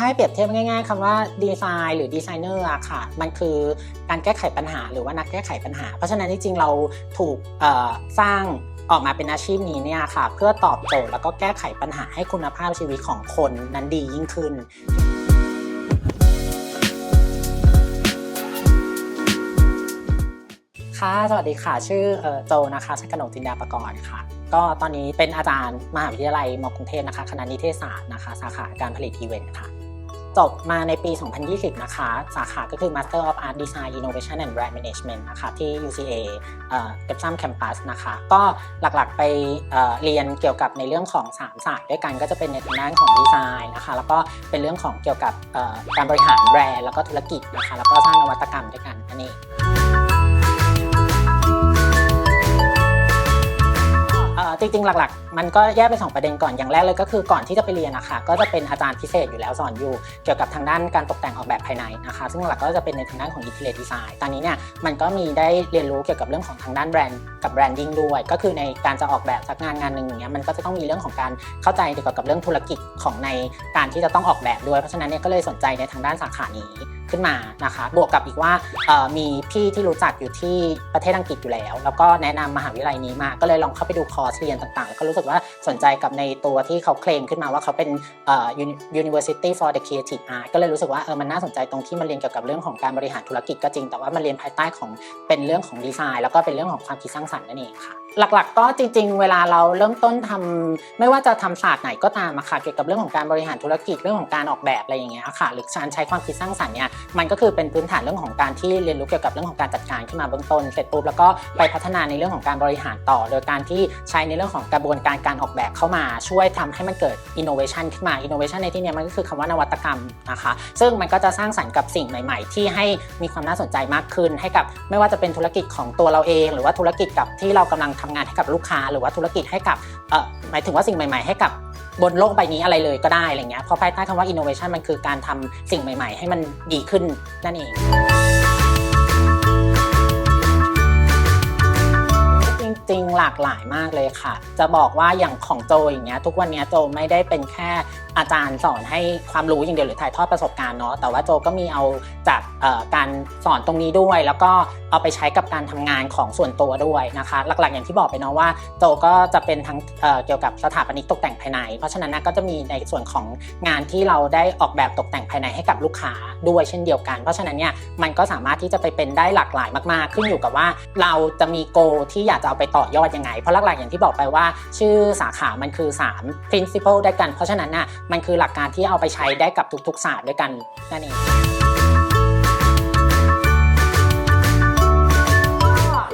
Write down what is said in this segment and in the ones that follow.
ถ้าให้เปรียบเทียบง่ายๆคำว่าดีไซน์หรือดีไซเนอร์อะค่ะ มันคือการแก้ไขปัญหาหรือว่านักแก้ไขปัญหา เพราะฉะนั้นจริงๆเราถูกสร้างออกมาเป็นอาชีพนี้เนี่ยค่ะ เพื่อตอบโจทย์แล้วก็แก้ไขปัญหาให้คุณภาพชีวิตของคนนั้นดียิ่งขึ้นค่ะสวัสดีค่ะ ชื่อโจนะคะชักนกจินดาประกอบค่ะ ก็ตอนนี้เป็นอาจารย์มหาวิทยาลัยมกรุงเทพนะคะ คณะนิเทศศาสตร์นะคะ สาขาการผลิตอีเวนต์ค่ะ จบมาในปี 2020 นะคะ สาขาก็คือ Master of Art Design Innovation and Brand Management นะคะ ที่ UCA เอ่อ Epsom Campus นะคะ ก็หลักๆไปเอ่อเรียนเกี่ยวกับในเรื่องของ 3 ศาสตร์ด้วยกันก็จะเป็นในทางด้านของดีไซน์นะคะ แล้วก็เป็นเรื่องของเกี่ยวกับเอ่อการบริหารแบรนด์แล้วก็ธุรกิจนะคะ แล้วก็สร้างนวัตกรรมด้วยกันนั่นเอง จริงๆ หลักๆ มันก็แยกเป็นสองประเด็นก่อน อย่างแรกเลยก็คือก่อนที่จะไปเรียนนะคะ ก็จะเป็นอาจารย์พิเศษอยู่แล้วสอนอยู่ เกี่ยวกับทางด้านการตกแต่งออกแบบภายในนะคะ ซึ่งหลักก็จะเป็นในทางด้านของ interior design ตอนนี้เนี่ยมันก็มีได้เรียนรู้เกี่ยวกับเรื่องของทางด้านแบรนด์กับแบรนดิ้งด้วย ก็คือในการจะออกแบบสักงานงานหนึ่งอย่างเงี้ย มันก็จะต้องมีเรื่องของการเข้าใจเกี่ยวกับเรื่องธุรกิจของในการที่จะต้องออกแบบด้วย เพราะฉะนั้นเนี่ยก็เลยสนใจในทางด้านสาขานี้ขึ้นมานะคะ บวกกับอีกว่ามีพี่ที่รู้จักอยู่ที่ประเทศอังกฤษอยู่แล้ว แล้วก็แนะนำมหาวิทยาลัยนี้มา ก็เลยลองเข้าไปดูคอร์สเรียนต่างๆ ก็รู้สึกว่าสนใจกับในตัวที่เขาเคลมขึ้นมาว่าเขาเป็นอ่อ Uni- University for the Creative Art ก็เลยรู้สึกว่าเออมันน่าสนใจตรงที่มันเรียนเกี่ยวกับเรื่องของการบริหารธุรกิจก็จริง แต่ว่ามันเรียนภายใต้ของเป็นเรื่องของดีไซน์ แล้วก็เป็นเรื่องของความคิดสร้างสรรค์นั่นเองค่ะหลักๆ ก็จริง ๆ เวลาเราเริ่มต้นทำไม่ว่าจะทำศาสตร์ไหนก็ตามค่ะเกี่ยวกับเรื่องของการบริหารธุรกิจเรื่องของการออกแบบอะไรอย่างเงี้ยค่ะ หรือการใช้ความคิดสร้างสรรค์เนี่ยมันก็คือเป็นพื้นฐานเรื่องของการที่เรียนรู้เกี่ยวกับเรื่องของการจัดการขึ้นมาเบื้องต้นเสร็จปุ๊บแล้วก็ไปพัฒนาในเรื่องของการบริหารต่อ โดยการที่ใช้ในเรื่องของกระบวนการการออกแบบเข้ามาช่วยทำให้มันเกิด innovation ขึ้นมา innovation ในที่นี้มันก็คือคำว่านวัตกรรมนะคะซึ่งมันก็จะสร้างสรรค์กับสิ่งใหม่ ๆ ที่ให้มีความน่าสนใจมากขึ้น ให้กับไม่ว่าจะเป็นธุรกิจของตัวเราเอง หรือว่าธุรกิจกับที่เรากำลังทำงานให้กับลูกค้า หรือว่าธุรกิจให้กับเอ่อหมายถึงว่าสิ่งใหม่ ๆ ให้กับบนโลกใบนี้อะไรเลยก็ได้อะไรเงี้ยเพราะภายใต้คำว่า innovation มันคือการทำสิ่งใหม่ ๆ ให้มันดีขึ้นนั่นเอง จริงๆหลากหลายมากเลยค่ะ จะบอกว่าอย่างของโจอย่างเงี้ยทุกวันเนี้ยโจไม่ได้เป็นแค่อาจารย์สอนให้ความรู้อย่างเดียวหรือถ่ายทอดประสบการณ์เนาะแต่ว่าโจก็มีเอาจากการสอนตรงนี้ด้วย แล้วก็เอาไปใช้กับการทำงานของส่วนตัวด้วยนะคะ หลักๆอย่างที่บอกไปเนาะว่าโจก็จะเป็นทั้งเเกี่ยวกับสถาปนิกตกแต่งภายใน เพราะฉะนั้นก็จะมีในส่วนของงานที่เราได้ออกแบบตกแต่งภายในให้กับลูกค้าด้วยเช่นเดียวกัน เพราะฉะนั้นเนี่ยมันก็สามารถที่จะไปเป็นได้หลากหลายมาก ๆ ขึ้นอยู่กับว่า เราจะมีโกที่อยากจะเอาไปต่อยอดยังไง เพราะหลักๆอย่างที่บอกไปว่า ชื่อสาขามันคือ 3 principle ด้วยกัน เพราะฉะนั้นน่ะ มันคือหลักการที่เอาไปใช้ได้กับทุกๆศาสตร์ด้วยกันนั่นเอง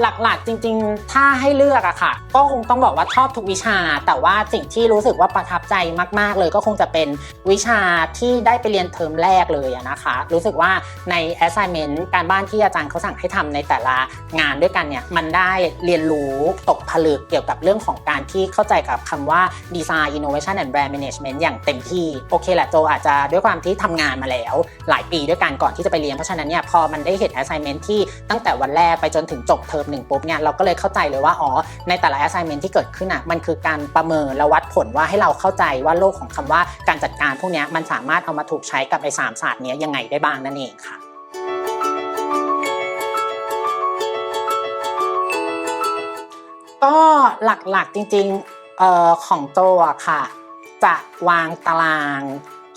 หลักๆ จริง ๆ ถ้าให้เลือกอะค่ะ ก็คงต้องบอกว่าชอบทุกวิชา แต่ว่าสิ่งที่รู้สึกว่าประทับใจมาก ๆ เลยก็คงจะเป็นวิชาที่ได้ไปเรียนเทอมแรกเลยนะคะ รู้สึกว่าใน assignment การบ้านที่อาจารย์เขาสั่งให้ทำในแต่ละงานด้วยกันเนี่ยมันได้เรียนรู้ตกผลึกเกี่ยวกับเรื่องของการที่เข้าใจกับคำว่า design innovation and brand management อย่างเต็มที่โอเคแหละโจอาจจะด้วยความที่ทำงานมาแล้ว หลายปีด้วยกันก่อนที่จะไปเรียนเพราะฉะนั้นเนี่ยพอมันได้เห็น assignment ที่ตั้งแต่วันแรกไปจนถึงจบเทอมหนึ่งปุ๊บเนี่ยเราก็เลยเข้าใจเลยว่าอ๋อในแต่ละ assignment ที่เกิดขึ้นอะมันคือการประเมินและวัดผลว่าให้เราเข้าใจว่าโลกของคำว่าการจัดการพวกนี้มันสามารถเอามาถูกใช้กับไอ้สามศาสตร์เนี้ยยังไงได้บ้างนั่นเองค่ะก็หลักๆจริงๆของโจอะค่ะ จะวางตาราง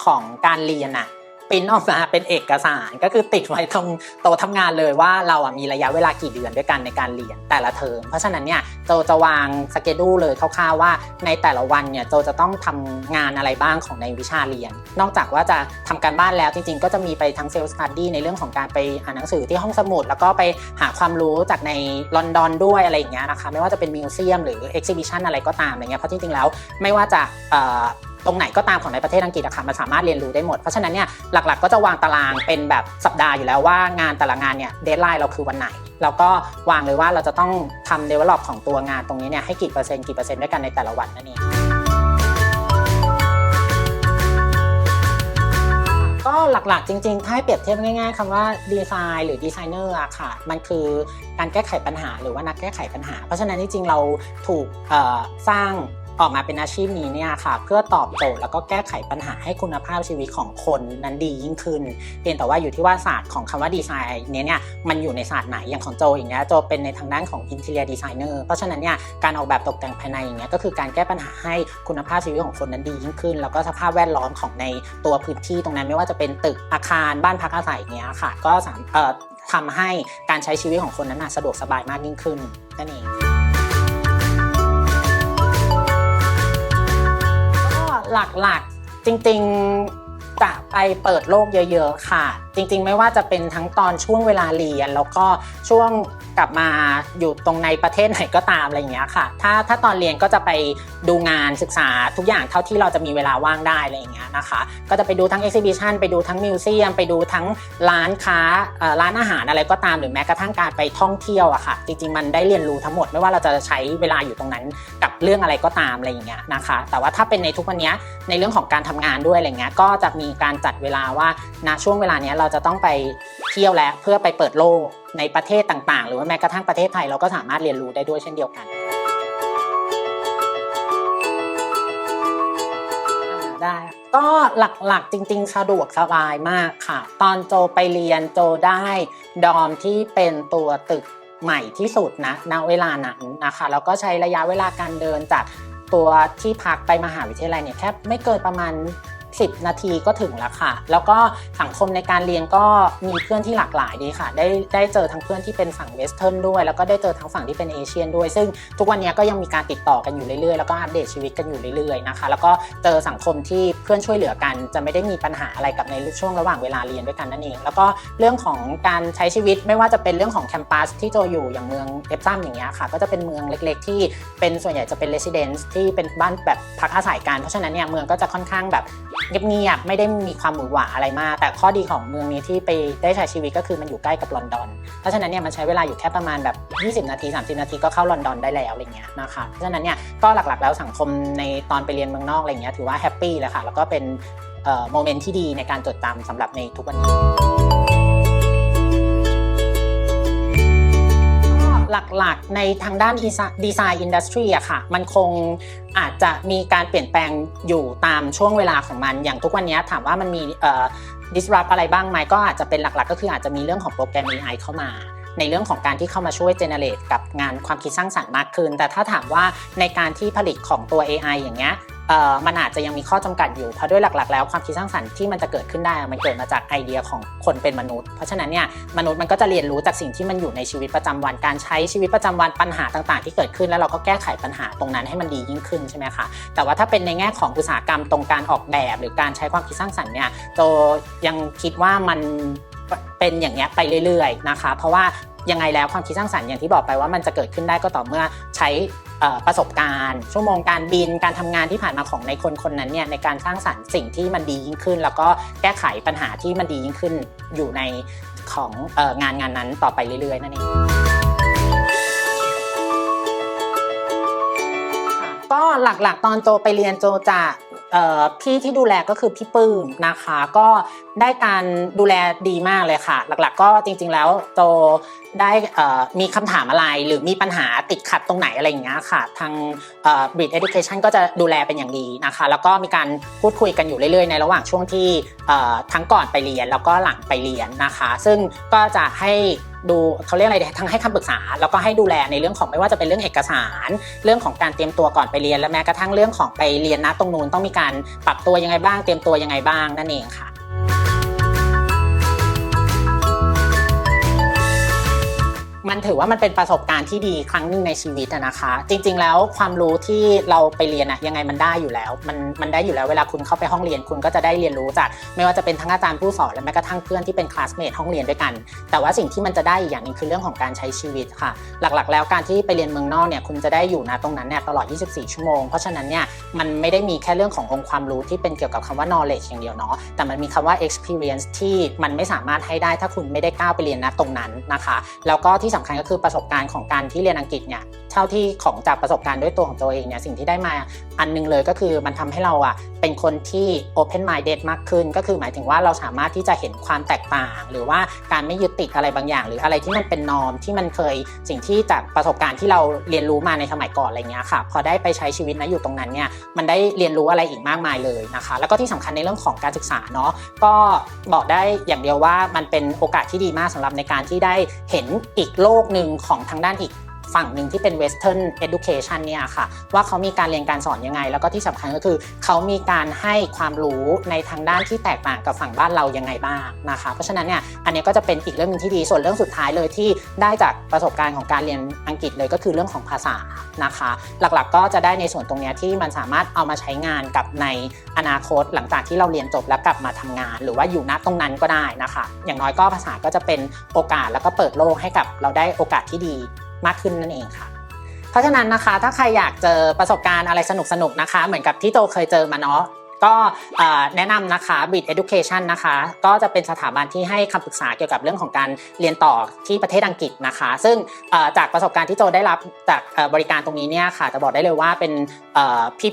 ของการเรียนอะ ปริ้นออกมาเป็นเอกสารก็คือติดไว้ตรงโต๊ะทำงานเลยว่าเราอะมีระยะเวลากี่เดือนด้วยกันในการเรียนแต่ละเทอมเพราะฉะนั้นเนี่ยโจจะวางสเกดูเลยคร่าวๆว่าในแต่ละวันเนี่ยโจจะต้องทำงานอะไรบ้างของในวิชาเรียน นอกจากว่าจะทำการบ้านแล้วจริง ๆ ก็จะมีไปทั้งเซลล์สตัดดี้ในเรื่องของการไปอ่านหนังสือที่ห้องสมุด แล้วก็ไปหาความรู้จากในลอนดอนด้วยอะไรอย่างเงี้ยนะคะไม่ว่าจะเป็นมิวเซียมหรือเอ็กซิบิชันอะไรก็ตามอะไรเงี้ยเพราะจริงๆแล้วไม่ว่าจะ ตรงไหนก็ตามของในประเทศอังกฤษอะค่ะมันสามารถเรียนรู้ได้หมด เพราะฉะนั้นเนี่ยหลักๆ ก็จะวางตารางเป็นแบบสัปดาห์อยู่แล้วว่างานแต่ละงานเนี่ยเดทไลน์เราคือวันไหนแล้วก็วางเลยว่าเราจะต้องทำเดเวลลอปของตัวงานตรงนี้เนี่ยให้กี่เปอร์เซ็นต์กี่เปอร์เซ็นต์ด้วยกันในแต่ละวันนั่นเองก็หลักๆ จริงๆ ถ้าให้เปรียบเทียบง่ายๆคำว่าดีไซน์หรือดีไซเนอร์อะค่ะ มันคือการแก้ไขปัญหาหรือว่านักแก้ไขปัญหา เพราะฉะนั้นจริงๆ เราถูกสร้าง ออกมาเป็นอาชีพนี้เนี่ยค่ะ เพื่อตอบโจทย์แล้วก็แก้ไขปัญหาให้คุณภาพชีวิตของคนนั้นดียิ่งขึ้น เพียงแต่ว่าอยู่ที่ว่าศาสตร์ของคำว่าดีไซน์เนี้ยเนี่ยมันอยู่ในศาสตร์ไหนอย่างของโจอย่างเงี้ยโจเป็นในทางด้านของ interior designer เพราะฉะนั้นเนี่ยการออกแบบตกแต่งภายในอย่างเงี้ยก็คือการแก้ปัญหาให้คุณภาพชีวิตของคนนั้นดียิ่งขึ้น แล้วก็สภาพแวดล้อมของในตัวพื้นที่ตรงนั้นไม่ว่าจะเป็นตึกอาคารบ้านพักอาศัยเงี้ยค่ะก็สามทำให้การใช้ชีวิตของคนนั้นสะดวกสบายมากยิ่งขึ้นนั่นเอง หลักๆ จริงๆจะไปเปิดโลกเยอะ ๆ ค่ะ จริง ๆ ไม่ว่าจะเป็นทั้งตอนช่วงเวลาเรียน แล้วก็ช่วง กลับมาอยู่ตรงในประเทศไหนก็ตามอะไรอย่างเงี้ยค่ะ ถ้าถ้าตอนเรียนก็จะไปดูงานศึกษาทุกอย่างเท่าที่เราจะมีเวลาว่างได้อะไรอย่างเงี้ยนะคะ ก็จะไปดูทั้ง exhibition ไปดูทั้งมิวเซียม ไปดูทั้งร้านค้าร้านอาหารอะไรก็ตามหรือแม้กระทั่งการไปท่องเที่ยวอะค่ะ จริงๆ มันได้เรียนรู้ทั้งหมดไม่ว่าเราจะใช้เวลาอยู่ตรงนั้นกับเรื่องอะไรก็ตามอะไรอย่างเงี้ยนะคะ แต่ว่าถ้าเป็นในทุกวันนี้ในเรื่องของการทำงานด้วยอะไรเงี้ยก็จะมีการจัดเวลาว่าณช่วงเวลาเนี้ยเราจะต้องไปเที่ยวแล้วเพื่อไปเปิดโลก ในประเทศต่างๆ หรือว่าแม้กระทั่งประเทศไทยเราก็สามารถเรียนรู้ได้ด้วยเช่นเดียวกัน ได้ ก็หลักๆจริง ๆ สะดวกสบายมากค่ะ ตอนโจไปเรียนโจได้ดอมที่เป็นตัวตึกใหม่ที่สุดนะณเวลานั้นนะคะแล้วก็ใช้ระยะเวลาการเดินจากตัวที่พักไปมหาวิทยาลัยเนี่ยแค่ไม่เกินประมาณ 10 นาทีก็ถึงแล้วค่ะ แล้วก็สังคมในการเรียนก็มีเพื่อนที่หลากหลายดีค่ะ ได้ได้เจอทั้งเพื่อนที่เป็นฝั่งเวสเทิร์นด้วย แล้วก็ได้เจอทั้งฝั่งที่เป็นเอเชียนด้วย ซึ่งทุกวันนี้ก็ยังมีการติดต่อกันอยู่เรื่อยๆ แล้วก็อัปเดตชีวิตกันอยู่เรื่อยๆนะคะ แล้วก็เจอสังคมที่เพื่อนช่วยเหลือกัน จะไม่ได้มีปัญหาอะไรกับในช่วงระหว่างเวลาเรียนด้วยกันนั่นเอง แล้วก็เรื่องของการใช้ชีวิตไม่ว่าจะเป็นเรื่องของแคมปัสที่โจอยู่อย่างเมืองเอฟซัมอย่างเงี้ยค่ะ ก็จะเป็นเมืองเล็กๆ ที่เป็นส่วนใหญ่จะเป็นเรสซิเดนซ์ที่เป็นบ้านแบบพักอาศัยกัน เพราะฉะนั้นเนี่ยเมืองก็จะค่อนข้างแบบเงียบๆไม่ได้มีความหวือหวาอะไรมาก แต่ข้อดีของเมืองนี้ที่ไปได้ใช้ชีวิตก็คือมันอยู่ใกล้กับลอนดอน เพราะฉะนั้นเนี่ยมันใช้เวลาอยู่แค่ประมาณแบบ 20 นาที 30 นาทีก็เข้าลอนดอนได้แล้วอะไรเงี้ยนะคะ เพราะฉะนั้นเนี่ยก็หลักๆแล้วสังคมในตอนไปเรียนเมืองนอกอะไรเงี้ยถือว่าแฮปปี้เลยค่ะ แล้วก็เป็นโมเมนต์ที่ดีในการจดจำสำหรับในทุกวันนี้ หลักๆ ในทางด้านดีไซน์อินดัสทรีอะค่ะ มันคงอาจจะมีการเปลี่ยนแปลงอยู่ตามช่วงเวลาของมัน อย่างทุกวันนี้ถามว่ามันมี disrupt อะไรบ้างไหมก็อาจจะเป็นหลักๆ ก็คืออาจจะมีเรื่องของโปรแกรม AI เข้ามา ในเรื่องของการที่เข้ามาช่วย generate กับงานความคิดสร้างสรรค์มากขึ้น แต่ถ้าถามว่าในการที่ผลิตของตัว AI อย่างเงี้ย มันอาจจะยังมีข้อจำกัดอยู่ เพราะด้วยหลัก ๆ แล้วความคิดสร้างสรรค์ที่มันจะเกิดขึ้นได้ มันเกิดมาจากไอเดียของคนเป็นมนุษย์ เพราะฉะนั้นเนี่ยมนุษย์มันก็จะเรียนรู้จากสิ่งที่มันอยู่ในชีวิตประจำวัน การใช้ชีวิตประจำวันปัญหาต่างๆ ที่เกิดขึ้น แล้วเราก็แก้ไขปัญหาตรงนั้นให้มันดียิ่งขึ้นใช่ไหมคะ แต่ว่าถ้าเป็นในแง่ของอุตสาหกรรมตรงการออกแบบ หรือการใช้ความคิดสร้างสรรค์เนี่ยโจยังคิดว่ามันเป็นอย่างเงี้ยไปเรื่อย ๆ นะคะ เพราะว่ายังไงแล้วความคิดสร้างสรรค์อย่างที่บอกไปว่ามันจะเกิดขึ้นได้ก็ต่อเมื่อใช้ ประสบการณ์ ชั่วโมงการบินการทำงานที่ผ่านมาของในคนคนนั้นเนี่ยในการสร้างสรรค์สิ่งที่มันดียิ่งขึ้น แล้วก็แก้ไขปัญหาที่มันดียิ่งขึ้นอยู่ในของอองานงานนั้นต่อไปเรื่อยๆนั่นเองก็หลักๆ ตอนโจไปเรียนโจจะ พี่ที่ดูแลก็คือพี่ปื้มนะคะ ก็ได้การดูแลดีมากเลยค่ะ หลักๆ ก็จริง ๆ แล้วโจได้มีคำถามอะไรหรือมีปัญหาติดขัดตรงไหนอะไรอย่างเงี้ยค่ะ ทางเอ่อ Brit Education ก็จะดูแลเป็นอย่างดีนะคะ แล้วก็มีการพูดคุยกันอยู่เรื่อยๆ ในระหว่างช่วงที่ทั้งก่อนไปเรียนแล้วก็หลังไปเรียนนะคะ ซึ่งก็จะให้ ดูเขาเรียกอะไรทั้งให้คำปรึกษา แล้วก็ให้ดูแลในเรื่องของไม่ว่าจะเป็นเรื่องเอกสาร เรื่องของการเตรียมตัวก่อนไปเรียน และแม้กระทั่งเรื่องของไปเรียนนะตรงนู้นต้องมีการปรับตัวยังไงบ้าง เตรียมตัวยังไงบ้างนั่นเองค่ะ มันถือว่ามันเป็นประสบการณ์ที่ดีครั้งหนึ่งในชีวิตนะคะ จริง ๆ แล้วความรู้ที่เราไปเรียนอะยังไงมันได้อยู่แล้ว มันมันได้อยู่แล้วเวลาคุณเข้าไปห้องเรียน คุณก็จะได้เรียนรู้จากไม่ว่าจะเป็นทั้งอาจารย์ผู้สอนและแม้กระทั่งเพื่อนที่เป็นคลาสเมทห้องเรียนด้วยกัน แต่ว่าสิ่งที่มันจะได้อีกอย่างหนึงคือเรื่องของการใช้ชีวิตค่ะ หลักๆ แล้วการที่ไปเรียนเมืองนอกเนี่ยคุณจะได้อยู่นะตรงนั้นเนี่ยตลอด 24 ชั่วโมง เพราะฉะนั้นเนี่ยมันไม่ได้มีแค่เรื่องขององค์ความรู้ที่เป็นเกี่ยวกับคำว่า knowledge อย่างเดียวเนาะแต่มันมีคำว่า experience ที่มันไม่สามารถให้ได้ถ้าคุณไม่ได้ก้าวไปเรียนนะตรงนั้นนะคะ แล้วก็ที่สำคัญก็คือประสบการณ์ของการที่เรียนอังกฤษเนี่ยเท่าที่ของจากประสบการณ์ด้วยตัวของตัวเองเนี่ยสิ่งที่ได้มาอันหนึงเลยก็คือมันทำให้เราอะเป็นคนที่ open minded มากขึ้น ก็คือหมายถึงว่าเราสามารถที่จะเห็นความแตกต่าง หรือว่าการไม่ยึดติดอะไรบางอย่าง หรืออะไรที่มันเป็นนอมที่มันเคยสิ่งที่จากประสบการณ์ที่เราเรียนรู้มาในสมัยก่อนอะไรเงี้ยค่ะพอได้ไปใช้ชีวิตนะอยู่ตรงนั้นเนี่ยมันได้เรียนรู้อะไรอีกมากมายเลยนะคะ แล้วก็ที่สำคัญในเรื่องของการศึกษาเนาะก็บอกได้อย่างเดียวว่ามันเป็นโอกาสที่ดีมากสำหรับในการที่ได้เห็นอีกโลกหนึ่งของทางด้านอีก ฝั่งหนึ่งที่เป็น Western Education เนี่ยค่ะว่าเขามีการเรียนการสอนยังไง แล้วก็ที่สำคัญก็คือเขามีการให้ความรู้ในทางด้านที่แตกต่างกับฝั่งบ้านเรายังไงบ้างนะคะเพราะฉะนั้นเนี่ยอันนี้ก็จะเป็นอีกเรื่องหนึงที่ดีส่วนเรื่องสุดท้ายเลยที่ได้จากประสบการณ์ของการเรียนอังกฤษเลยก็คือเรื่องของภาษานะคะ หลักๆก็จะได้ในส่วนตรงนี้ที่มันสามารถเอามาใช้งานกับในอนาคตหลังจากที่เราเรียนจบแล้วกลับมาทำงาน หรือว่าอยู่ณตรงนั้นก็ได้นะคะ อย่างน้อยก็ภาษาก็จะเป็นโอกาสแล้วก็เปิดโลกให้กับเราได้โอกาสที่ดี มากขึ้นนั่นเองค่ะ เพราะฉะนั้นนะคะถ้าใครอยากเจอประสบการณ์อะไรสนุกๆนะคะ เหมือนกับที่โตเคยเจอมาเนาะ ก็แนะนำนะคะ b i t Education นะคะ ก็จะเป็นสถาบันที่ให้คำปรึกษาเกี่ยวกับเรื่องของการเรียนต่อที่ประเทศอังกฤษนะคะ ซึ่งจากประสบการณ์ที่โจได้รับจากบริการตรงนี้เนี่ยค่ะจะบอกได้เลยว่าเป็น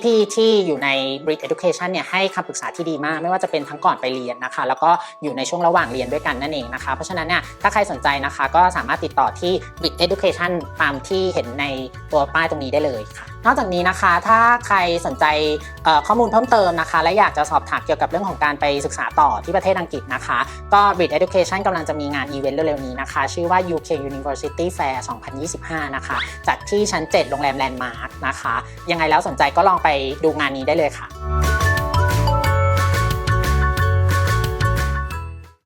พี่ๆที่อยู่ใน Brit Education เนี่ยให้คำปรึกษาที่ดีมาก ไม่ว่าจะเป็นทั้งก่อนไปเรียนนะคะ แล้วก็อยู่ในช่วงระหว่างเรียนด้วยกันนั่นเองนะคะ เพราะฉะนั้นเนี่ยถ้าใครสนใจนะคะ ก็สามารถติดต่อที่ Brit Education ตามที่เห็นในตัวป้ายตรงนี้ได้เลยค่ะนอกจากนี้นะคะ ถ้าใครสนใจข้อมูลเพิ่มเติมนะคะ และอยากจะสอบถามเกี่ยวกับเรื่องของการไปศึกษาต่อที่ประเทศอังกฤษนะคะ ก็ Brit Education กำลังจะมีงานอีเวนต์เร็วๆนี้นะคะ ชื่อว่า UK University Fair 2025 นะคะ จัดที่ชั้น 7 โรงแรมแลนด์มาร์กนะคะ ยังไงแล้วสนใจก็ลองไปดูงานนี้ได้เลยค่ะ